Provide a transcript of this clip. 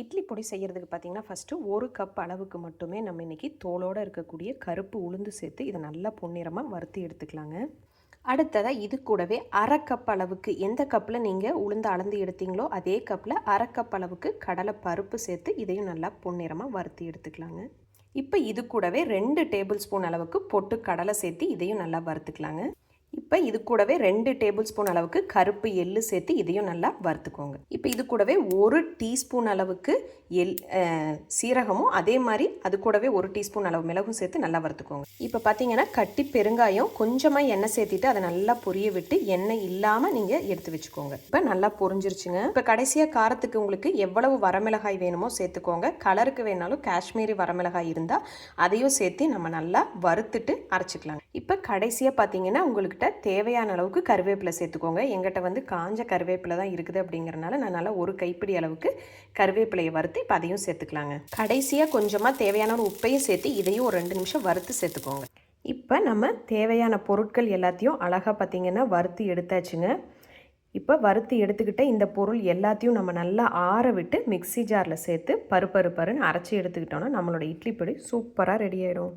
இட்லி பொடி செய்கிறதுக்கு பார்த்தீங்கன்னா ஃபஸ்ட்டு ஒரு கப் அளவுக்கு மட்டுமே நம்ம இன்றைக்கி தோலோடு இருக்கக்கூடிய கருப்பு உளுந்து சேர்த்து இதை நல்லா பொன்னிறமாக வறுத்து எடுத்துக்கலாங்க. அடுத்ததாக இது கூடவே அரை கப் அளவுக்கு எந்த கப்பில் நீங்கள் உளுந்து அளந்து எடுத்தீங்களோ அதே கப்பில் அரை கப் அளவுக்கு கடலை பருப்பு சேர்த்து இதையும் நல்லா பொன்னிறமாக வறுத்து எடுத்துக்கலாங்க. இப்போ இது கூடவே ரெண்டு டேபிள் ஸ்பூன் அளவுக்கு பொட்டு கடலை சேர்த்து இதையும் நல்லா வறுத்துக்கலாங்க. இப்போ இது கூடவே ரெண்டு டேபிள் ஸ்பூன் அளவுக்கு கருப்பு எள்ளு சேர்த்து இதையும் நல்லா வறுத்துக்கோங்க. இப்போ இது கூடவே ஒரு டீஸ்பூன் அளவுக்கு எல் சீரகமும் அதே மாதிரி அது கூடவே ஒரு டீஸ்பூன் அளவு மிளகும் சேர்த்து நல்லா வறுத்துக்கோங்க. இப்போ பார்த்தீங்கன்னா கட்டி பெருங்காயம் கொஞ்சமாக எண்ணெய் சேர்த்துட்டு அதை நல்லா பொரிய விட்டு எண்ணெய் இல்லாமல் நீங்கள் எடுத்து வச்சுக்கோங்க. இப்போ நல்லா பொரிஞ்சிருச்சுங்க. இப்போ கடைசியாக காரத்துக்கு உங்களுக்கு எவ்வளவு வரமிளகாய் வேணுமோ சேர்த்துக்கோங்க. கலருக்கு வேணாலும் காஷ்மீரி வரமிளகாய் இருந்தால் அதையும் சேர்த்து நம்ம நல்லா வறுத்துட்டு அரைச்சிக்கலாங்க. இப்போ கடைசியாக பார்த்தீங்கன்னா உங்கள்கிட்ட தேவையான அளவுக்கு கருவேப்பிலை சேர்த்துக்கோங்க. எங்கிட்ட வந்து காஞ்ச கருவேப்பிலை தான் இருக்குது அப்படிங்கிறனால நான் நல்லா ஒரு கைப்பிடி அளவுக்கு கருவேப்பிலையை வறுத்து இப்போ அதையும் சேர்த்துக்கலாங்க. கடைசியாக கொஞ்சமாக தேவையான ஒரு உப்பையும் சேர்த்து இதையும் ஒரு ரெண்டு நிமிஷம் வறுத்து சேர்த்துக்கோங்க. இப்போ நம்ம தேவையான பொருட்கள் எல்லாத்தையும் அழகாக பார்த்திங்கன்னா வறுத்து எடுத்தாச்சுங்க. இப்போ வறுத்து எடுத்துக்கிட்ட இந்த பொருள் எல்லாத்தையும் நம்ம நல்லா ஆற விட்டு மிக்சி ஜாரில் சேர்த்து பருப்பரு பருன்னு அரைச்சி எடுத்துக்கிட்டோன்னா நம்மளோட இட்லி பொடி சூப்பராக ரெடி ஆகிடும்